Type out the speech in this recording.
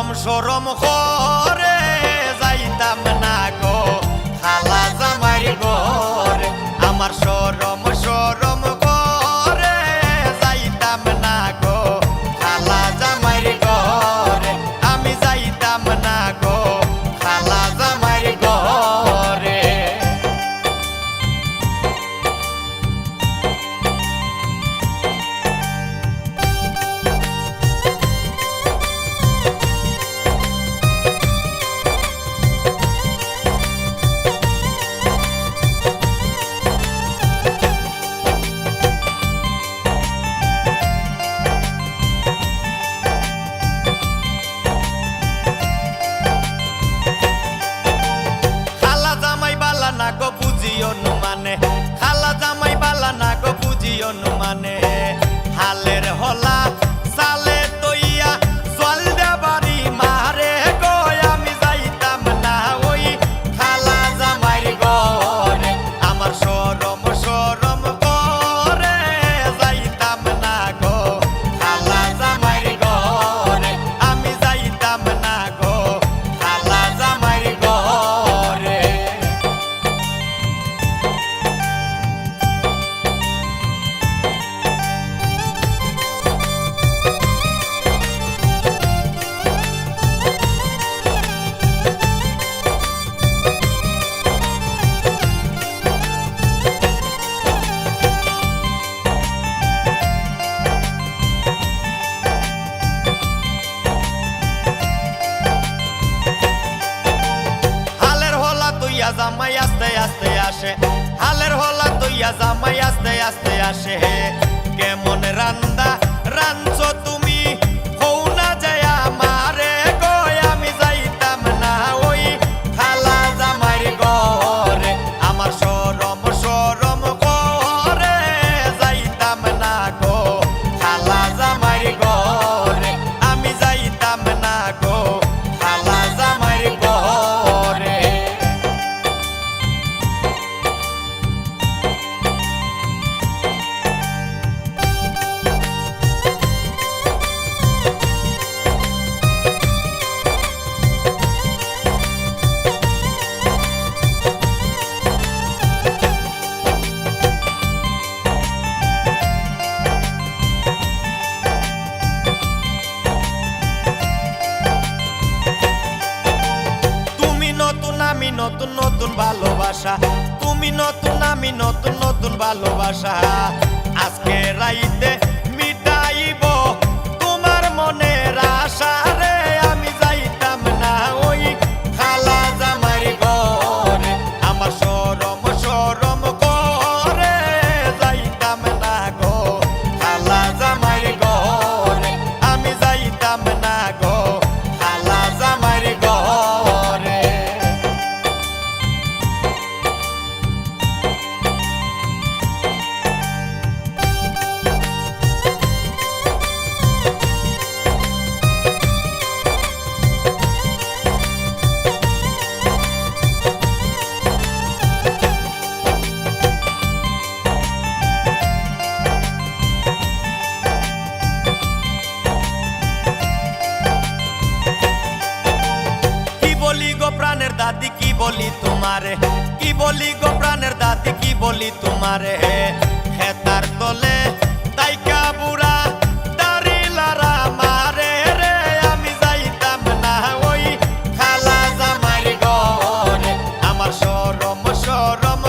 সরম সরম করে যাইতাম না গো খালা জামাই গর আমার সরম দইয়া জামাই আস্তে আস্তে আসে, হালের হলা দইয়া জামাই আস্তে আস্তে আসে কেমন রান্দা, রাঞ্চ নতুন ভালোবাসা। তুমি নতুন আমি নতুন নতুন ভালোবাসা। আজকে রাইতে মিটাইব তোমার মনের আশা। প্রাণের দাদি কি বলি তোমারে? কি বলি গো প্রাণের দাদি, কি বলি তোমারে? হেতার তলে তাইকা বুড়া আমি খালা আমার সরম সরম